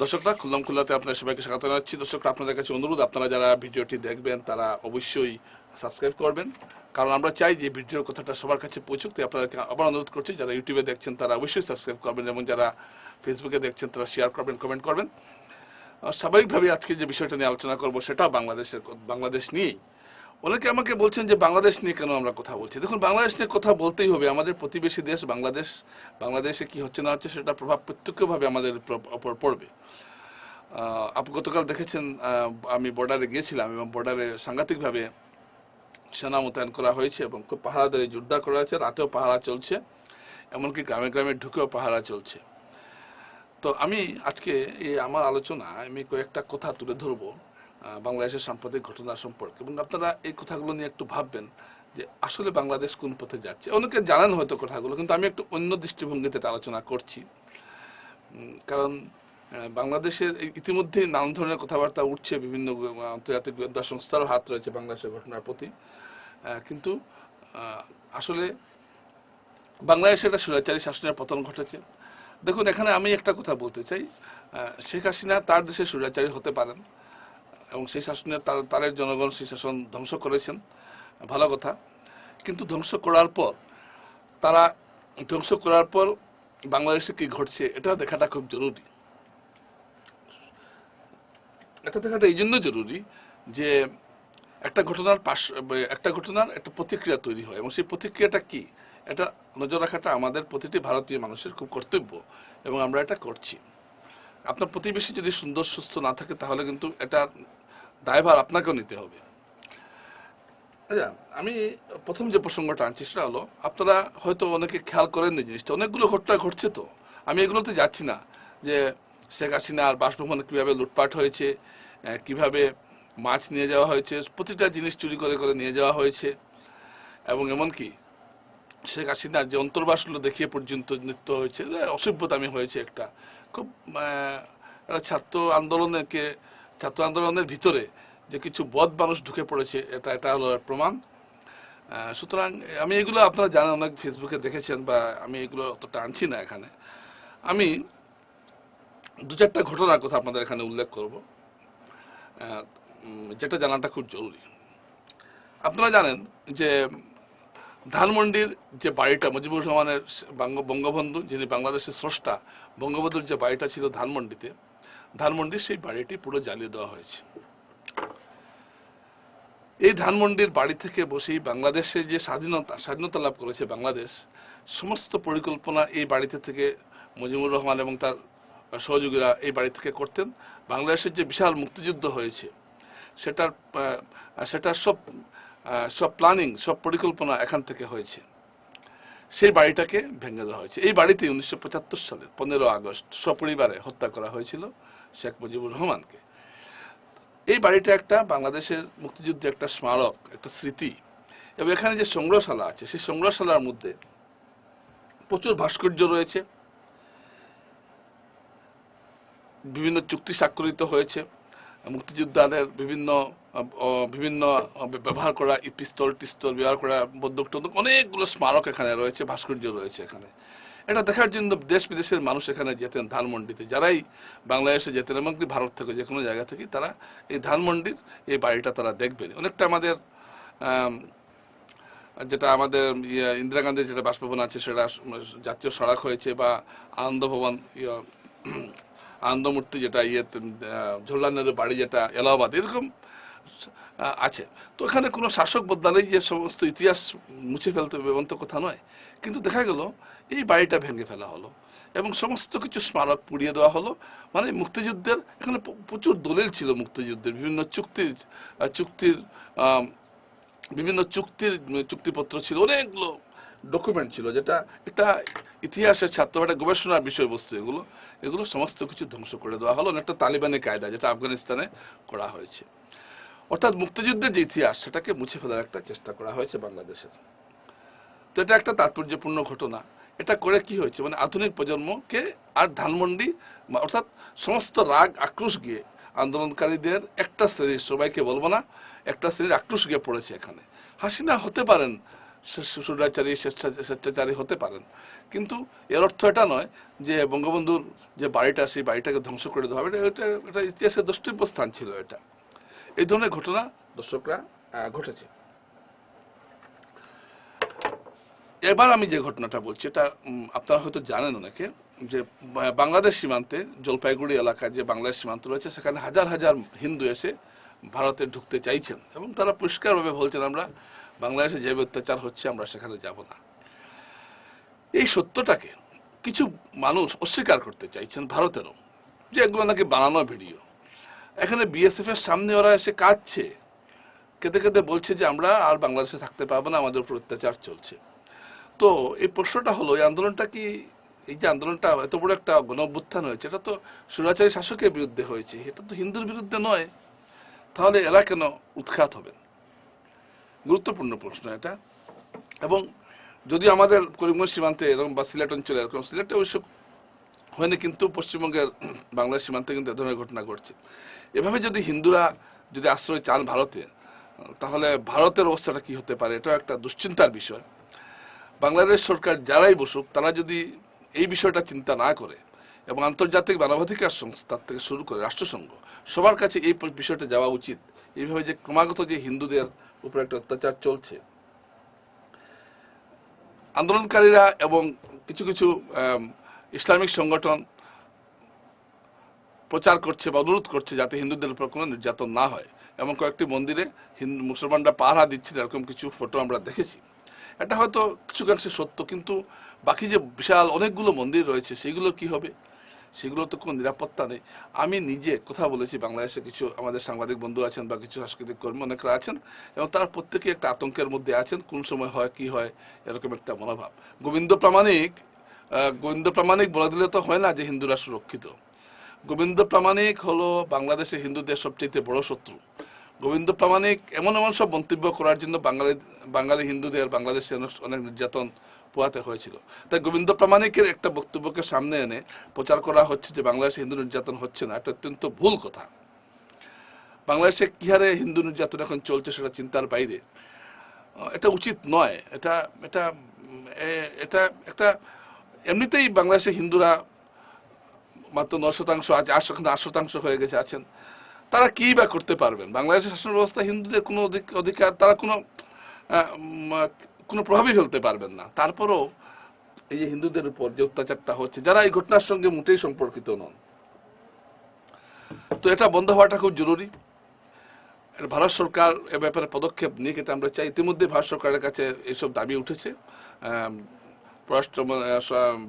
দর্শকরা খুললাম খুল্লাতে আপনার সবাইকে স্বাগত জানাচ্ছি। দর্শকরা, আপনাদের কাছে অনুরোধ, আপনারা যারা ভিডিওটি দেখবেন, তারা অবশ্যই সাবস্ক্রাইব করবেন। কারণ আমরা চাই যে ভিডিওর কথাটা সবার কাছে পৌঁছুক, তাই আপনাদেরকে আবার অনুরোধ করছি, যারা ইউটিউবে দেখছেন তারা অবশ্যই সাবস্ক্রাইব করবেন এবং যারা ফেসবুকে দেখছেন তারা শেয়ার করবেন, কমেন্ট করবেন। স্বাভাবিকভাবে আজকে যে বিষয়টা নিয়ে আলোচনা করব সেটা বাংলাদেশের বাংলাদেশ নিয়েই। অনেকে আমাকে বলছেন যে বাংলাদেশ নিয়ে কেন আমরা কথা বলছি? দেখুন, বাংলাদেশ নিয়ে কথা বলতেই হবে। আমাদের প্রতিবেশী দেশ বাংলাদেশ, বাংলাদেশে কি হচ্ছে না হচ্ছে সেটা প্রভাব প্রত্যক্ষভাবে আমাদের প্র- ওপর পড়বে। গতকাল দেখেছেন আমি বর্ডারে গিয়েছিলাম এবং বর্ডারে সাংঘাতিকভাবে সেনা মোতায়েন করা হয়েছে এবং খুব পাহারাদারি জোরদার করা হয়েছে। রাতেও পাহারা চলছে, এমনকি গ্রামে গ্রামে ঢুকেও পাহারা চলছে। তো আমি আজকে এই আমার আলোচনা আমি কয়েকটা কথা তুলে ধরবো। বাংলাদেশের সাম্প্রতিক ঘটনা সম্পর্কে। এবং আপনারা এই কথাগুলো নিয়ে একটু ভাববেন যে আসলে বাংলাদেশ কোন পথে যাচ্ছে। অনেকে জানেন হয়তো কথাগুলো, কিন্তু আমি একটু অন্য দৃষ্টিভঙ্গিতে আলোচনা করছি। কারণ বাংলাদেশের এই ইতিমধ্যেই নানান ধরনের কথাবার্তা উঠছে, বিভিন্ন আন্তর্জাতিক গোয়েন্দা সংস্থারও হাত রয়েছে বাংলাদেশের ঘটনার প্রতি। কিন্তু আসলে বাংলাদেশে একটা স্বৈরাচারী শাসনের পতন ঘটেছে। দেখুন, এখানে আমি একটা কথা বলতে চাই। শেখ হাসিনা তার দেশে স্বৈরাচারী হতে পারেন। এবং সেই শাসনের তার তারের জনগণ সেই শাসন ধ্বংস করেছেন। ভালো কথা। কিন্তু ধ্বংস করার পর, তারা ধ্বংস করার পর বাংলাদেশে কি ঘটছে, এটা দেখাটা খুব জরুরি। এটা দেখাটা এই জন্য জরুরি যে একটা ঘটনার পাশ, একটা ঘটনার একটা প্রতিক্রিয়া তৈরি হয়। এবং সেই প্রতিক্রিয়াটা কি? এটা নজর রাখাটা আমাদের প্রতিটি ভারতীয় মানুষের খুব কর্তব্য এবং আমরা এটা করছি। আপনার প্রতিবেশী যদি সুন্দর, সুস্থ না থাকে, তাহলে কিন্তু এটা দায়ভার আপনাকেও নিতে হবে। আচ্ছা আমি প্রথম যে প্রসঙ্গটা আনছি সেটা হলো, আপনারা হয়তো অনেকে খেয়াল করেন করেননি জিনিসটা, অনেকগুলো ঘটনা ঘটছে তো। আমি এগুলোতে যাচ্ছি না যে শেখ হাসিনা আর বাসভবনে কীভাবে লুটপাট হয়েছে কীভাবে মাছ নিয়ে যাওয়া হয়েছে, প্রতিটা জিনিস চুরি করে করে নিয়ে যাওয়া হয়েছে। এবং এমনকি শেখ হাসিনার যে অন্তর্বাসগুলো দেখিয়ে পর্যন্ত নৃত্য হয়েছে অসভ্যতামি হয়েছে একটা। খুব একটা ছাত্র আন্দোলনকে ছাত্র আন্দোলনের ভিতরে যে কিছু বদ মানুষ ঢুকে পড়েছে, এটা এটা হলো প্রমাণ। সুতরাং আমি এগুলো আপনারা জানেন, অনেক ফেসবুকে দেখেছেন বা আমি এগুলো অতটা আনছি না এখানে। আমি দু চারটা ঘটনার কথা আপনাদের এখানে উল্লেখ করব। যেটা জানাটা খুব জরুরি। আপনারা জানেন যে ধানমন্ডির যে বাড়িটা, মুজিবুর রহমানের বঙ্গবন্ধু, যিনি বাংলাদেশের স্রষ্টা, বঙ্গবন্ধুর যে বাড়িটা ছিল ধানমন্ডিতে ধানমন্ডির সেই বাড়িটি পুরো জ্বালিয়ে দেওয়া হয়েছে। এই ধানমন্ডির বাড়ি থেকে বসেই বাংলাদেশের যে স্বাধীনতা স্বাধীনতা লাভ করেছে বাংলাদেশ, সমস্ত পরিকল্পনা এই বাড়িতে থেকে মুজিবুর রহমান এবং তার সহযোগীরা এই বাড়ি থেকে করতেন। বাংলাদেশের যে বিশাল মুক্তিযুদ্ধ হয়েছে, সেটার সেটার সব সব প্ল্যানিং সব পরিকল্পনা এখান থেকে হয়েছে। সেই বাড়িটাকে ভেঙে দেওয়া হয়েছে। এই বাড়িতে উনিশশো পঁচাত্তর সালে পনেরো আগস্ট সপরিবারে হত্যা করা হয়েছিল শেখ মুজিবুর রহমানকে। এই বাড়িটা একটা বাংলাদেশের মুক্তিযুদ্ধে একটা স্মারক, একটা স্মৃতি। এবং এখানে যে সংগ্রহশালা আছে, সেই সংগ্রহশালার মধ্যে প্রচুর ভাস্কর্য রয়েছে। বিভিন্ন চুক্তি স্বাক্ষরিত হয়েছে। মুক্তিযোদ্ধাদের বিভিন্ন বিভিন্ন ব্যবহার করা পিস্তল টিস্তল ব্যবহার করা বন্দুক টন্দুক অনেকগুলো স্মারক এখানে রয়েছে ভাস্কর্য রয়েছে এখানে। এটা দেখার জন্য দেশ বিদেশের মানুষ এখানে যেতেন ধানমন্ডিতে। যারাই বাংলাদেশে যেতেন এমনকি ভারত থেকে যে কোনো জায়গা থেকে তারা এই ধানমন্ডির এই বাড়িটা তারা দেখবেন। অনেকটা আমাদের যেটা আমাদের ইয়ে, ইন্দিরা গান্ধীর যেটা বাসভবন আছে সেটা জাতীয় সড়ক হয়েছে বা আনন্দ ভবন ইয়ে, আনন্দমূর্তি যেটা ইয়ে নেহরু বাড়ি যেটা, এলাহাবাদ, এরকম আছে। তো এখানে কোনো শাসক বদলালেই যে সমস্ত ইতিহাস মুছে ফেলতে হবে এমন তো কথা নয়। কিন্তু দেখা গেল, এই বাড়িটা ভেঙে ফেলা হলো এবং সমস্ত কিছু স্মারক পুড়িয়ে দেওয়া হলো। মানে মুক্তিযুদ্ধের, এখানে প্রচুর দলিল ছিল মুক্তিযুদ্ধের, বিভিন্ন চুক্তির চুক্তির বিভিন্ন চুক্তির চুক্তিপত্র ছিল, অনেকগুলো ডকুমেন্ট ছিল, যেটা একটা ইতিহাসের ছাত্র একটা গবেষণার বিষয়বস্তু এগুলো। এগুলো সমস্ত কিছু ধ্বংস করে দেওয়া হলো একটা তালিবানি কায়দা যেটা আফগানিস্তানে করা হয়েছে। অর্থাৎ মুক্তিযুদ্ধের যে ইতিহাস, সেটাকে মুছে ফেলার একটা চেষ্টা করা হয়েছে বাংলাদেশের। তো এটা একটা তাৎপর্যপূর্ণ ঘটনা। এটা করে কি হয়েছে? মানে আধুনিক প্রজন্মকে আর ধানমন্ডি অর্থাৎ সমস্ত রাগ, আক্রোশ গিয়ে আন্দোলনকারীদের একটা শ্রেণির, সবাইকে বলব না, একটা শ্রেণির আক্রোশ গিয়ে পড়েছে এখানে। হাসিনা হতে পারেন স্বেচ্ছা- স্বেচ্ছাচারী হতে পারেন। কিন্তু এর অর্থ এটা নয় যে বঙ্গবন্ধুর যে বাড়িটা, সেই বাড়িটাকে ধ্বংস করে দেওয়া হবে। এটা এটা এটা ইতিহাসের দ্রষ্টব্য স্থান ছিল এটা। এই ধরনের ঘটনা দর্শকরা ঘটেছে। এবার আমি যে ঘটনাটা বলছি, এটা আপনারা হয়তো জানেন অনেকে, যে বাংলাদেশ সীমান্তে, জলপাইগুড়ি এলাকায় যে বাংলাদেশ সীমান্ত রয়েছে, সেখানে হাজার হাজার হিন্দু এসে ভারতে ঢুকতে চাইছেন এবং তারা পরিষ্কারভাবে বলছেন আমরা বাংলাদেশে যে অত্যাচার হচ্ছে, আমরা সেখানে যাব না। এই সত্যটাকে কিছু মানুষ অস্বীকার করতে চাইছেন ভারতেরও, যে এগুলো নাকি বানানো ভিডিও। এখানে বিএসএফ এর সামনে ওরা এসে কাঁদছে। কেঁদে কেঁদে বলছে যে আমরা আর বাংলাদেশে থাকতে পারব না, আমাদের উপর অত্যাচার চলছে। তো এই প্রশ্নটা হলো, এই আন্দোলনটা কি, এই যে আন্দোলনটা এত বড় একটা গণ অভ্যুত্থান হয়েছে, এটা তো সুরাচারী শাসকের বিরুদ্ধে হয়েছে, এটা তো হিন্দুর বিরুদ্ধে নয়। তাহলে এরা কেন উৎখাত হবেন? গুরুত্বপূর্ণ প্রশ্ন এটা। এবং যদি আমাদের করিমগঞ্জ সীমান্তে এরকম বা সিলেট অঞ্চলে এরকম, সিলেটে অবশ্য হয়নি, কিন্তু পশ্চিমবঙ্গের বাংলাদেশ সীমান্তে কিন্তু এ ধরনের ঘটনা ঘটছে। এভাবে যদি হিন্দুরা যদি আশ্রয় চান ভারতে, তাহলে ভারতের অবস্থাটা কি হতে পারে? এটা একটা দুশ্চিন্তার বিষয়। বাংলাদেশ সরকার যারাই বসুক, তারা যদি এই বিষয়টা চিন্তা না করে এবং আন্তর্জাতিক মানবাধিকার সংস্থার থেকে শুরু করে রাষ্ট্রসংঘ, সবার কাছে এই বিষয়টা যাওয়া উচিত। এইভাবে যে ক্রমাগত যে হিন্দুদের উপর একটা অত্যাচার চলছে। আন্দোলনকারীরা এবং কিছু কিছু ইসলামিক সংগঠন প্রচার করছে বা অনুরোধ করছে যাতে হিন্দুদের উপর কোনো নির্যাতন না হয়। এবং কয়েকটি মন্দিরে হিন্দু মুসলমানরা পাহারা দিচ্ছেন এরকম কিছু ফটো আমরা দেখেছি। এটা হয়তো কিছু কিছুকাংশে সত্য, কিন্তু বাকি যে বিশাল অনেকগুলো মন্দির রয়েছে, সেগুলো কি হবে? সেগুলো তো কোনো নিরাপত্তা নেই। আমি নিজে কথা বলেছি বাংলাদেশে কিছু আমাদের সাংবাদিক বন্ধু আছেন বা কিছু সাংস্কৃতিক কর্মী অনেকরা আছেন এবং তারা প্রত্যেকে একটা আতঙ্কের মধ্যে আছেন, কোন সময় হয়, কি হয়, এরকম একটা মনোভাব। গোবিন্দ প্রামাণিক গোবিন্দ প্রামাণিক বলে দিলে তো হয় না যে হিন্দুরা সুরক্ষিত। গোবিন্দ প্রামাণিক হলো বাংলাদেশের হিন্দুদের সবচেয়ে বড় শত্রু। গোবিন্দ প্রামাণিক এমন এমন সব মন্তব্য করার জন্য বাঙালি বাঙালি হিন্দুদের বাংলাদেশে অনেক নির্যাতন পোয়াতে হয়েছিল। তাই গোবিন্দ প্রামাণিকের একটা বক্তব্যকে সামনে এনে প্রচার করা হচ্ছে যে বাংলাদেশে হিন্দু নির্যাতন হচ্ছে না, এটা অত্যন্ত ভুল কথা। বাংলাদেশে কি হারে হিন্দু নির্যাতন এখন চলছে সেটা চিন্তার বাইরে। এটা উচিত নয়। এটা এটা এটা একটা, এমনিতেই বাংলাদেশে হিন্দুরা মাত্র ন শতাংশ আটশো আট শতাংশ আট শতাংশ হয়ে গেছে আছেন। তারা কি বা করতে পারবেন? বাংলাদেশের শাসন ব্যবস্থা হিন্দুদের কোনো অধিক- অধিকার, তারা কোনো কোনো প্রভাবই ফেলতে পারবেন না। তারপরও এই যে হিন্দুদের উপর যে অত্যাচারটা হচ্ছে, যারা এই ঘটনার সঙ্গে মোটেই সম্পর্কিত নন। তো এটা বন্ধ হওয়াটা খুব জরুরি। ভারত সরকার এ ব্যাপারে পদক্ষেপ নিয়ে এটা আমরা চাই। ইতিমধ্যে ভারত সরকারের কাছে এইসব দাবি উঠেছে। পররাষ্ট্র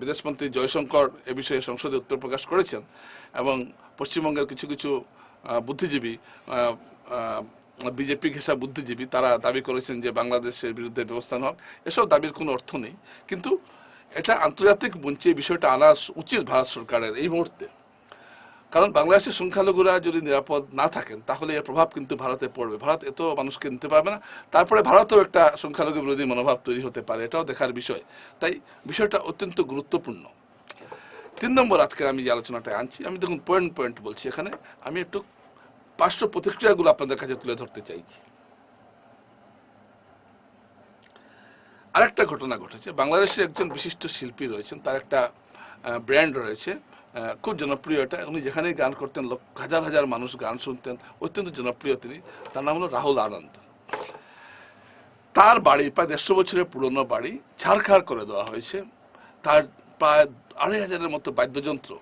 বিদেশমন্ত্রী জয়শঙ্কর এ বিষয়ে সংসদে উত্তর প্রকাশ করেছেন এবং পশ্চিমবঙ্গের কিছু কিছু বুদ্ধিজীবী বিজেপি ঘেঁষা বুদ্ধিজীবী, তারা দাবি করেছেন যে বাংলাদেশের বিরুদ্ধে ব্যবস্থা হোক। এসব দাবির কোনো অর্থ নেই। কিন্তু এটা আন্তর্জাতিক মঞ্চে বিষয়টা আনা উচিত ভারত সরকারের এই মুহূর্তে। কারণ বাংলাদেশের সংখ্যালঘুরা যদি নিরাপদ না থাকেন, তাহলে এর প্রভাব কিন্তু ভারতে পড়বে। ভারত এত মানুষকে নিতে পারবে না। তারপরে ভারতেও একটা সংখ্যালঘু বিরোধী মনোভাব তৈরি হতে পারে, এটাও দেখার বিষয়। তাই বিষয়টা অত্যন্ত গুরুত্বপূর্ণ। তিন নম্বর আজকে আমি যে আলোচনাটা আনছি, আমি দেখুন পয়েন্ট পয়েন্ট বলছি এখানে। আমি একটু পার্শ্ব প্রতিক্রিয়াগুলো আপনাদের কাছে তুলে ধরতে চাইছি। আরেকটা ঘটনা ঘটেছে। বাংলাদেশের একজন বিশিষ্ট শিল্পী রয়েছেন, তার একটা ব্র্যান্ড রয়েছে খুব জনপ্রিয় এটা। উনি যেখানেই গান করতেন লক্ষ হাজার হাজার মানুষ গান শুনতেন, অত্যন্ত জনপ্রিয় তিনি। তার নাম হলো রাহুল আনন্দ। তার বাড়ি প্রায় দেড়শো বছরের পুরনো বাড়ি, ছাড়খাড় করে দেওয়া হয়েছে। তার প্রায় আড়াই হাজারের মতো বাদ্যযন্ত্র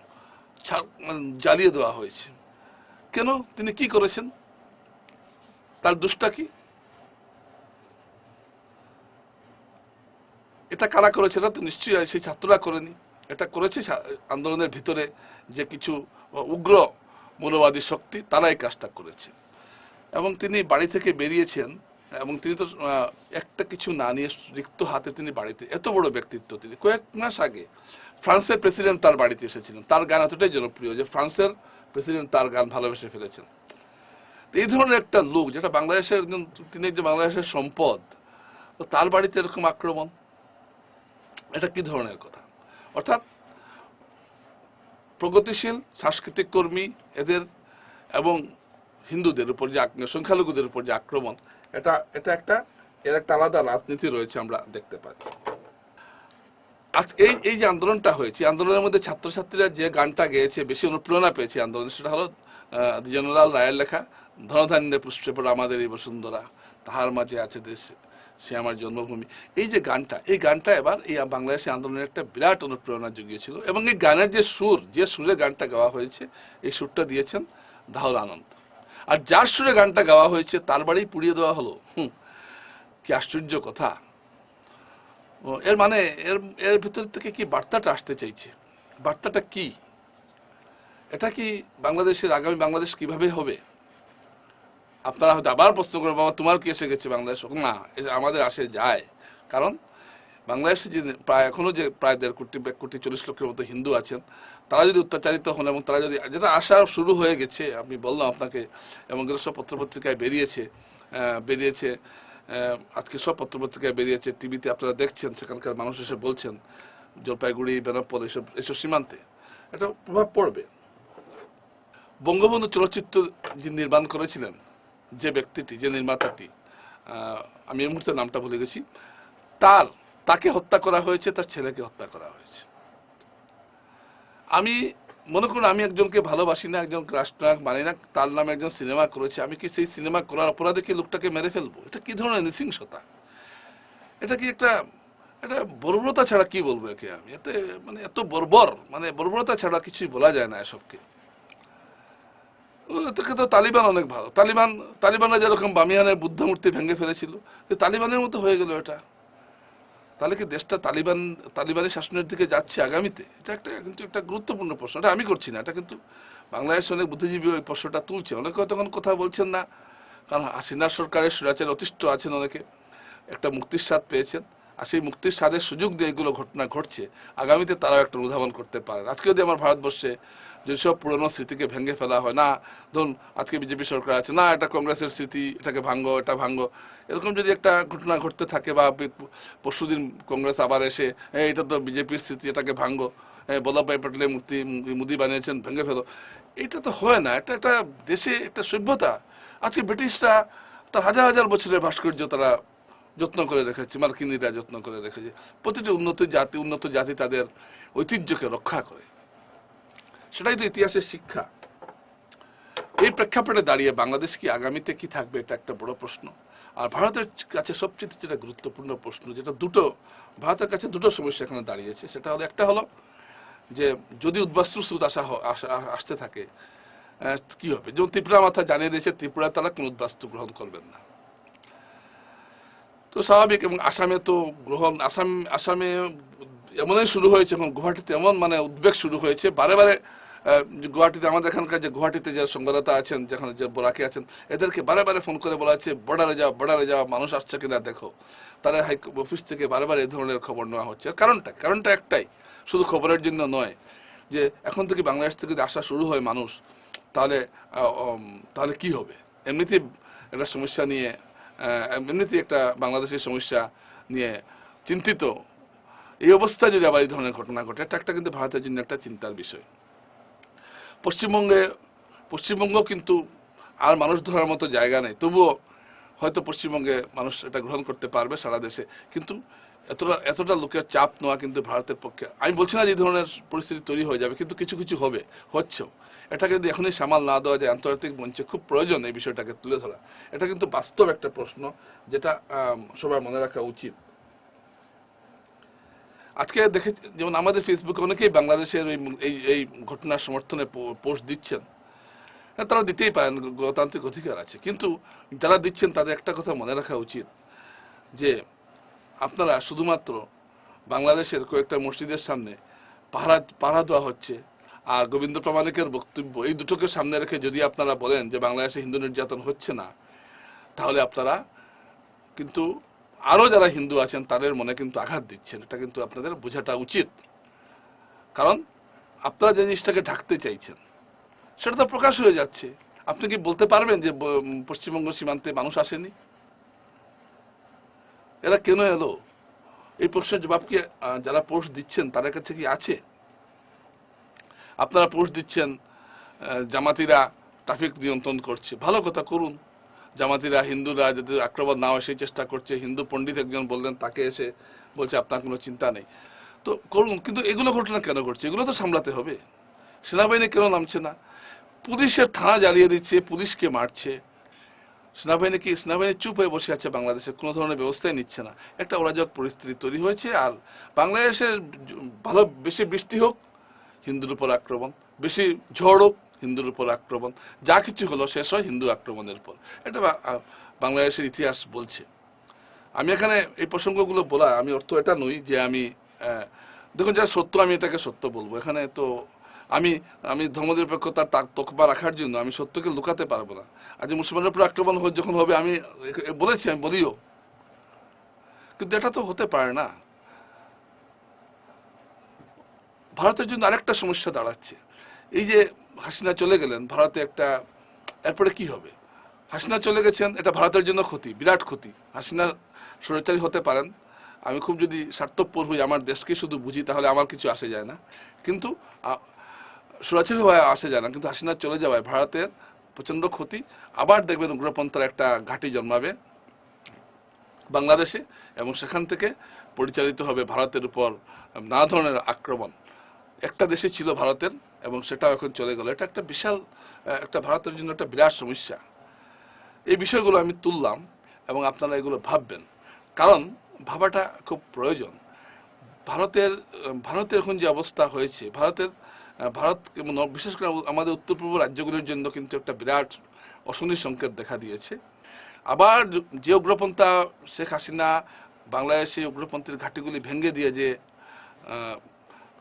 ছাড়- মানে জ্বালিয়ে দেওয়া হয়েছে। কেন? তিনি কি করেছেন? তার দোষটা কি? এটা কারা করেছে? এটা তো নিশ্চয়ই সেই ছাত্ররা করেনি। এটা করেছে আন্দোলনের ভিতরে যে কিছু উগ্র মৌলবাদী শক্তি, তারা এই কাজটা করেছে। এবং তিনি বাড়ি থেকে বেরিয়েছেন এবং তিনি তো একটা কিছু না নিয়ে রিক্ত হাতে তিনি বাড়িতে, এত বড় ব্যক্তিত্ব তিনি। কয়েক মাস আগে ফ্রান্সের প্রেসিডেন্ট তার বাড়িতে এসেছিলেন। তার গান এতটাই জনপ্রিয় যে ফ্রান্সের প্রেসিডেন্ট তার গান ভালোবেসে ফেলেছেন। এই ধরনের একটা লোক যেটা বাংলাদেশের তিনি যে বাংলাদেশের সম্পদ তার বাড়িতে এরকম আক্রমণ, এটা কি ধরনের কথা? অর্থাৎ প্রগতিশীল সাংস্কৃতিক কর্মী এদের এবং হিন্দুদের উপর যে সংখ্যালঘুদের উপর যে আক্রমণ, এটা এটা একটা, এর একটা আলাদা রাজনীতি রয়েছে আমরা দেখতে পাচ্ছি। আজ এই এই যে আন্দোলনটা হয়েছে আন্দোলনের মধ্যে ছাত্রছাত্রীরা যে গানটা গেয়েছে, বেশি অনুপ্রেরণা পেয়েছে আন্দোলনে, সেটা হলো জেনারেল রায়ের লেখা, ধনধান্যে পুষ্পে পড়ে আমাদের এই বসুন্ধরা, তাহার মাঝে আছে দেশ, সে আমার জন্মভূমি। এই যে গানটা, এই গানটা এবার এই বাংলাদেশি আন্দোলনের একটা বিরাট অনুপ্রেরণা জুগিয়েছিল এবং এই গানের যে সুর, যে সুরে গানটা গাওয়া হয়েছে, এই সুরটা দিয়েছেন রাহুল আনন্দ। আর যার সুরে গানটা গাওয়া হয়েছে, তার বাড়ি পুড়িয়ে দেওয়া হলো। হুম, কি আশ্চর্য কথা। এর মানে এর এর ভিতর থেকে কি বার্তাটা আসতে চাইছে? বার্তাটা কি? এটা কি বাংলাদেশের আগামী বাংলাদেশ কীভাবে হবে? আপনারা হয়তো আবার প্রশ্ন করবেন, বাবা, তোমার কি এসে গেছে বাংলাদেশ? না আমাদের আসে যায়। কারণ বাংলাদেশে যে প্রায় এখনও যে প্রায় দেড় কোটি এক কোটি চল্লিশ লক্ষের মতো হিন্দু আছেন, তারা যদি অত্যাচারিত হন এবং তারা যদি, যেটা আসা শুরু হয়ে গেছে, আমি বললাম আপনাকে, এবং এগুলো সব পত্রপত্রিকায় বেরিয়েছে বেরিয়েছে আজকে সব পত্রপত্রিকায় বেরিয়েছে, টিভিতে আপনারা দেখছেন, সেখানকার মানুষ এসে বলছেন, জলপাইগুড়ি, বেনাপোল, এসব এসব সীমান্তে। এটা প্রভাব পড়বে। বঙ্গবন্ধু চলচ্চিত্র যিনি নির্মাণ করেছিলেন, যে ব্যক্তিটি, যে নির্মাতাটি আমি এই মুহূর্তে নামটা ভুলে গেছি, তার, তাকে হত্যা করা হয়েছে, তার ছেলেকে হত্যা করা হয়েছে। আমি মনে করুন, আমি একজনকে ভালোবাসি না, একজন রাষ্ট্রনায়ক মানি না, তার নামে একজন সিনেমা করেছে, আমি কি সেই সিনেমা করার অপরাধে কি লোকটাকে মেরে ফেলব? এটা কি ধরনের নৃশংসতা এটা কি একটা এটা বর্বরতা ছাড়া কি বলব একে আমি? এতে মানে এত বর্বর মানে বর্বরতা ছাড়া কিছুই বলা যায় না এসবকে। থেকে তো তালিবান অনেক ভালো। তালিবান, তালিবানরা যেরকম বামিয়ানের বুদ্ধমূর্তি ভেঙে ফেলেছিল তালিবানের মতো হয়ে গেল এটা। তাহলে কি দেশটা তালিবান তালিবানের শাসনের দিকে যাচ্ছে আগামীতে? এটা একটা কিন্তু একটা গুরুত্বপূর্ণ প্রশ্ন। এটা আমি করছি না, এটা কিন্তু বাংলাদেশের অনেক বুদ্ধিজীবী ওই প্রশ্নটা তুলছে। অনেকে তখন কথা বলছেন না, কারণ হাসিনা সরকারের সুরাচার অতিষ্ঠ আছেন অনেকে, একটা মুক্তির স্বাদ পেয়েছেন, আর সেই মুক্তির স্বাদের সুযোগ দিয়ে এগুলো ঘটনা ঘটছে। আগামীতে তারাও একটা অনুধাবন করতে পারেন। আজকে যদি আমার ভারতবর্ষে যেসব পুরনো স্মৃতিকে ভেঙে ফেলা হয় না ধরুন আজকে বিজেপি সরকার আছে না এটা কংগ্রেসের স্মৃতি এটাকে ভাঙ্গো এটা ভাঙ্গো এরকম যদি একটা ঘটনা ঘটতে থাকে বা পরশুদিন কংগ্রেস আবার এসে "এই, এটা তো বিজেপির স্মৃতি এটাকে ভাঙ্গো বল্লভভাই পটেলের মূর্তি মোদি বানিয়েছেন ভেঙে ফেলো। এটা তো হয় না এটা একটা দেশে একটা সভ্যতা। আজকে ব্রিটিশরা তার হাজার হাজার বছরের ভাস্কর্য তারা যত্ন করে রেখেছে মার্কিনীরা যত্ন করে রেখেছে। প্রতিটি উন্নত জাতি উন্নত জাতি তাদের ঐতিহ্যকে রক্ষা করে। সেটাই তো ইতিহাসের শিক্ষা। এই প্রেক্ষাপটে দাঁড়িয়ে বাংলাদেশ কি আগামীতে কি থাকবে এটা একটা বড় প্রশ্ন। আর ভারতের কাছে সবচেয়ে যেটা গুরুত্বপূর্ণ প্রশ্ন, যেটা দুটো, ভারতের কাছে দুটো সমস্যা এখানে দাঁড়িয়েছে, সেটা হলো একটা হলো যে যদি উদ্বাস্তু সুদ আসা আসতে থাকে কি হবে? যেমন ত্রিপুরা মাথা জানিয়ে দিয়েছে ত্রিপুরা তারা কোনো উদ্বাস্তু গ্রহণ করবেন না। তো স্বাভাবিক এবং আসামে তো গ্রহণ, আসাম, আসামে এমনই শুরু হয়েছে এবং গুয়াহাটিতে এমন মানে উদ্বেগ শুরু হয়েছে, বারে বারে গুয়াহাটিতে আমাদের এখানকার যে গুয়াহাটিতে যে সংবাদদাতা আছেন যেখানে যে বোরাকে আছেন এদেরকে বারে বারে ফোন করে বলা হচ্ছে বর্ডারে যাও বর্ডারে যাও মানুষ আসছে কিনা দেখো। তারা হাই অফিস থেকে বারে বারে এই ধরনের খবর নেওয়া হচ্ছে। কারণটা কারণটা একটাই শুধু খবরের জন্য নয় যে এখন থেকে বাংলাদেশ থেকে যদি আসা শুরু হয় মানুষ তাহলে তাহলে কি হবে? এমনিতেই একটা সমস্যা নিয়ে আহ, এমনিতেই একটা বাংলাদেশের সমস্যা নিয়ে চিন্তিত। এই অবস্থায় যদি আবার এই ধরনের ঘটনা ঘটে এটা একটা কিন্তু ভারতের জন্য একটা চিন্তার বিষয়। পশ্চিমবঙ্গে, পশ্চিমবঙ্গ কিন্তু আর মানুষ ধরার মতো জায়গা নেই। তবুও হয়তো পশ্চিমবঙ্গে মানুষ এটা গ্রহণ করতে পারবে সারা দেশে। কিন্তু এতটা এতটা লোকের চাপ নেওয়া কিন্তু ভারতের পক্ষে, আমি বলছি না যে ধরনের পরিস্থিতি তৈরি হয়ে যাবে, কিন্তু কিছু কিছু হবে, হচ্ছেও। এটাকে যদি এখনই সামাল না দেওয়া যায়, আন্তর্জাতিক মঞ্চে খুব প্রয়োজন এই বিষয়টাকে তুলে ধরা। এটা কিন্তু বাস্তব একটা প্রশ্ন, যেটা সবার মনে রাখা উচিত। আজকে দেখে যেমন আমাদের ফেসবুকে অনেকেই বাংলাদেশের এই এই ঘটনার সমর্থনে পোস্ট দিচ্ছেন। হ্যাঁ, তারা দিতেই পারেন গণতান্ত্রিক অধিকার আছে। কিন্তু যারা দিচ্ছেন তাদের একটা কথা মনে রাখা উচিত যে আপনারা শুধুমাত্র বাংলাদেশের কয়েকটা মসজিদের সামনে পাহারা পাহারা দেওয়া হচ্ছে। আর গোবিন্দ প্রামাণিকের বক্তব্য এই দুটোকে সামনে রেখে যদি আপনারা বলেন যে বাংলাদেশে হিন্দু নির্যাতন হচ্ছে না তাহলে আপনারা কিন্তু আরও যারা হিন্দু আছেন, তাদের মনে কিন্তু আঘাত দিচ্ছেন। এটা কিন্তু আপনাদের বোঝাটা উচিত। কারণ আপনারা যে জিনিসটাকে ঢাকতে চাইছেন, সেটা তো প্রকাশ হয়ে যাচ্ছে। আপনি কি বলতে পারবেন যে পশ্চিমবঙ্গ সীমান্তে মানুষ আসেনি? এরা কেন এলো? এই প্রশ্নের জবাব কি যারা পোস্ট দিচ্ছেন, তাদের কাছে কি আছে? আপনারা পোস্ট দিচ্ছেন জামাতিরা ট্রাফিক নিয়ন্ত্রণ করছে। ভালো কথা, করুন। জামাতিরা, হিন্দুরা যাতে আক্রমণ না হয় সেই চেষ্টা করছে। হিন্দু পণ্ডিত একজন বললেন, তাকে এসে বলছে, আপনার কোনো চিন্তা নেই। তো করুন, কিন্তু এগুলো ঘটনা কেন ঘটছে? এগুলো তো সামলাতে হবে। সেনাবাহিনী কেন নামছে না? পুলিশের থানা জ্বালিয়ে দিচ্ছে পুলিশকে মারছে? সেনাবাহিনী কি, সেনাবাহিনী চুপ হয়ে বসে আছে বাংলাদেশে? কোনো ধরনের ব্যবস্থাই নিচ্ছে না। একটা অরাজক পরিস্থিতি তৈরি হয়েছে, আর বাংলাদেশের ভালো, বেশি বৃষ্টি হোক, হিন্দুর উপর আক্রমণ, বেশি ঝড় হোক হিন্দুর উপর আক্রমণ। যা কিছু হলো শেষ হয় হিন্দু আক্রমণের পর। এটা বাংলাদেশের ইতিহাস বলছে। আমি এখানে এই প্রসঙ্গগুলো বলা আমি অর্থ এটা নই যে আমি দেখুন যারা সত্য, আমি এটাকে সত্য বলব। এখানে তো আমি আমি ধর্মনিরপেক্ষতার তাক- তকমা রাখার জন্য আমি সত্যকে লুকাতে পারব না। আজ মুসলমানের উপর আক্রমণ যখন হবে, আমি বলেছি, আমি বলিও। কিন্তু এটা তো হতে পারে না। ভারতের জন্য আরেকটা সমস্যা দাঁড়াচ্ছে। এই যে হাসিনা চলে গেলেন ভারতে একটা, এরপরে কি হবে? হাসিনা চলে গেছেন, এটা ভারতের জন্য ক্ষতি, বিরাট ক্ষতি। হাসিনা স্বৈরাচারী হতে পারেন, আমি খুব যদি স্বার্থপর হই, আমার দেশকে শুধু বুঝি, তাহলে আমার কিছু আসে যায় না। কিন্তু স্বৈরাচারী হওয়া আসে যায় না, কিন্তু হাসিনা চলে যাওয়ায় ভারতের প্রচণ্ড ক্ষতি। আবার দেখবেন উগ্রপন্থার একটা ঘাঁটি জন্মাবে বাংলাদেশে, এবং সেখান থেকে পরিচালিত হবে ভারতের উপর নানা ধরনের আক্রমণ। একটা দেশে ছিল ভারতের এবং সেটাও এখন চলে গেল। এটা একটা বিশাল একটা ভারতের জন্য একটা বিরাট সমস্যা। এই বিষয়গুলো আমি তুললাম এবং আপনারা এগুলো ভাববেন। কারণ ভাবাটা খুব প্রয়োজন। ভারতের ভারতের এখন যে অবস্থা হয়েছে, ভারতের ভারত বিশেষ করে আমাদের উত্তর পূর্ব রাজ্যগুলির জন্য কিন্তু একটা বিরাট অশনির সংকেত দেখা দিয়েছে। আবার যে উগ্রপন্থা শেখ হাসিনা বাংলাদেশে উগ্রপন্থীর ঘাঁটিগুলি ভেঙে দিয়ে যে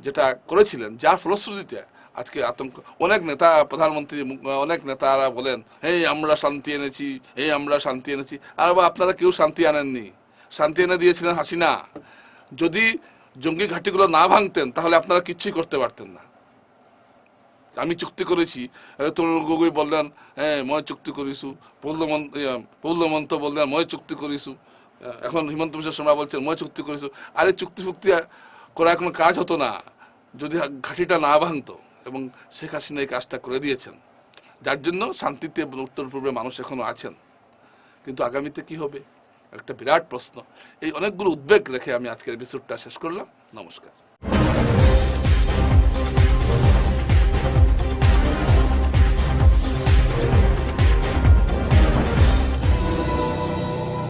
যেটা করেছিলেন, যার ফলশ্রুতিতে আজকে আতঙ্ক। অনেক নেতা প্রধানমন্ত্রী অনেক নেতারা বলেন এই আমরা শান্তি এনেছি এই আমরা শান্তি এনেছি। আর বা আপনারা কেউ শান্তি আনেননি। শান্তি এনে দিয়েছিলেন হাসিনা। যদি জঙ্গি ঘাঁটিগুলো না ভাঙতেন, তাহলে আপনারা কিচ্ছুই করতে পারতেন না। আমি চুক্তি করেছি। তরুণ গগৈ বললেন হ্যাঁ মই চুক্তি করিছু পৌলমন্ত পৌলমন্ত বললেন, মই চুক্তি করিছু এখন হিমন্ত বিশ্ব শর্মা বলছেন, মই চুক্তি করিছু আরে চুক্তি ফুক্তি করা কোনো কাজ হতো না। যদি ঘাটিটা না ভাঙতো। এবং শেখ হাসিনা এই কাজটা করে দিয়েছেন। যার জন্য শান্তিতে উত্তর পূর্বে মানুষ এখনও আছেন। কিন্তু আগামীতে কি হবে? একটা বিরাট প্রশ্ন। এই অনেকগুলো উদ্বেগ রেখে আমি আজকের এপিসোডটা শেষ করলাম। নমস্কার।